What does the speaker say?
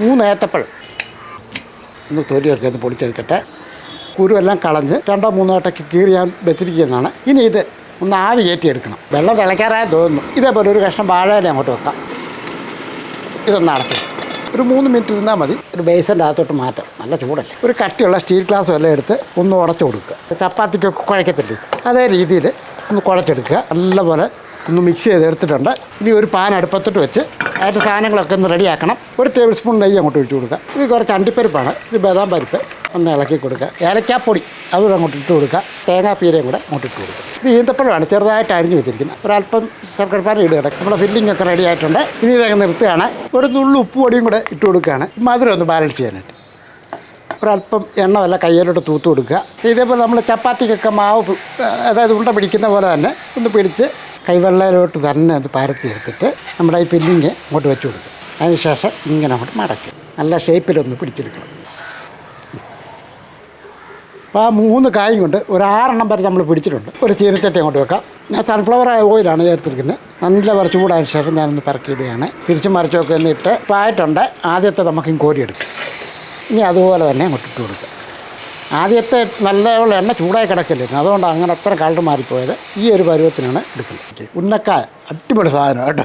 മൂന്ന് ഏത്തപ്പഴം. ഒന്ന് തൊലിയൊക്കെ ഒന്ന് പൊടിച്ചെടുക്കട്ടെ. കുരുവെല്ലാം കളഞ്ഞ് രണ്ടോ മൂന്നോ വട്ടയ്ക്ക് കീറി ഞാൻ വെച്ചിരിക്കുന്നതാണ്. ഇനി ഇത് ഒന്ന് ആവി കയറ്റിയെടുക്കണം. വെള്ളം തിളയ്ക്കാറായി തോന്നുന്നു. ഇതേപോലെ ഒരു കഷ്ണം വാഴയില അങ്ങോട്ട് വെക്കാം. ഇതൊന്ന് അടക്കും ഒരു മൂന്ന് മിനിറ്റ് നിന്നാൽ മതി. ഒരു ബേസിന്റെ അകത്തോട്ട് മാറ്റാം. നല്ല ചൂടല്ലേ? ഒരു കട്ടിയുള്ള സ്റ്റീൽ ഗ്ലാസ് വല്ലതും എടുത്ത് ഒന്ന് ഉടച്ചു കൊടുക്കുക. ചപ്പാത്തിക്കൊക്കെ കുഴക്കത്തില്ലേ? അതേ രീതിയിൽ ഒന്ന് കുഴച്ചെടുക്കുക. നല്ലപോലെ ഒന്ന് മിക്സ് ചെയ്ത് എടുത്തിട്ടുണ്ട്. ഇനി ഒരു പാൻ അടുപ്പത്തോട്ട് വെച്ച് അതിന്റെ സാധനങ്ങളൊക്കെ ഒന്ന് റെഡിയാക്കണം. ഒരു ടേബിൾ സ്പൂൺ നെയ്യ് അങ്ങോട്ട് ഒഴിച്ച് കൊടുക്കുക. ഇത് കുറച്ച് അണ്ടിപ്പരിപ്പാണ്. ഇത് ബദാം പരിപ്പ് ഒന്ന് ഇളക്കി കൊടുക്കുക. ഏലക്കാപ്പൊടി അതുകൂടെ അങ്ങോട്ട് ഇട്ട് കൊടുക്കുക. തേങ്ങാപ്പീരയും കൂടെ അങ്ങോട്ട് ഇട്ട് കൊടുക്കുക. ഇത് ഈന്തപ്പഴമാണ്. ചെറുതായിട്ട് അരിഞ്ഞ് വെച്ചിരിക്കുന്നത്. ഒരല്പം ശർക്കരപ്പാൻ ഇടുക നമ്മുടെ ഫില്ലിംഗ് ഒക്കെ റെഡി ആയിട്ടുണ്ട്. ഇനി ഇതങ്ങ് നിർത്തുകയാണ്. ഒരു നുള്ളു ഉപ്പ് പൊടിയും കൂടെ ഇട്ട് കൊടുക്കുകയാണ്. മധുരം ഒന്ന് ബാലൻസ് ചെയ്യാനായിട്ട്. ഒരല്പം എണ്ണ വല്ല കയ്യിലോട്ട് തൂത്ത് കൊടുക്കുക. ഇതേപോലെ നമ്മൾ ചപ്പാത്തിക്കൊക്കെ മാവ് അതായത് ഉണ്ട പിടിക്കുന്ന പോലെ തന്നെ ഒന്ന് പിടിച്ച് കൈവെള്ളയിലോട്ട് തന്നെ അത് പരത്തി എടുത്തിട്ട് നമ്മുടെ ഈ പില്ലിങ് അങ്ങോട്ട് വെച്ച് കൊടുക്കും. അതിന് ശേഷം ഇങ്ങനെ അങ്ങോട്ട് മടക്കും നല്ല ഷേപ്പിലൊന്ന് പിടിച്ചെടുക്കണം. അപ്പോൾ ആ മൂന്ന് കായും കൊണ്ട് ഒരു ആറെണ്ണം വരെ നമ്മൾ പിടിച്ചിട്ടുണ്ട്. ഒരു ചീനച്ചട്ടി അങ്ങോട്ട് വെക്കാം. ഞാൻ സൺഫ്ലവർ ഓയിലാണ് ചേർത്തിരിക്കുന്നത്. നല്ല വരെ കൂടാതിന് ശേഷം ഞാനൊന്ന് പറക്കിയിടുകയാണ്. തിരിച്ച് മറിച്ചൊക്കെ ഒന്ന് ഇട്ട് ഇപ്പോൾ ആയിട്ടുണ്ട് ആദ്യത്തെ നമുക്ക് കോരിയെടുക്കും. ഇനി അതുപോലെ തന്നെ അങ്ങോട്ട് ഇട്ട് കൊടുക്കുക ആദ്യത്തെ നല്ലപോലെ എണ്ണ ചൂടായി കിടക്കില്ലായിരുന്നു അതുകൊണ്ട് അങ്ങനെ അത്ര കളർ മാറിപ്പോയത്. ഈ ഒരു പരുവത്തിനാണ് എടുക്കുന്നത്. ഉന്നക്കായ. അടിപൊളി സാധനം കേട്ടോ.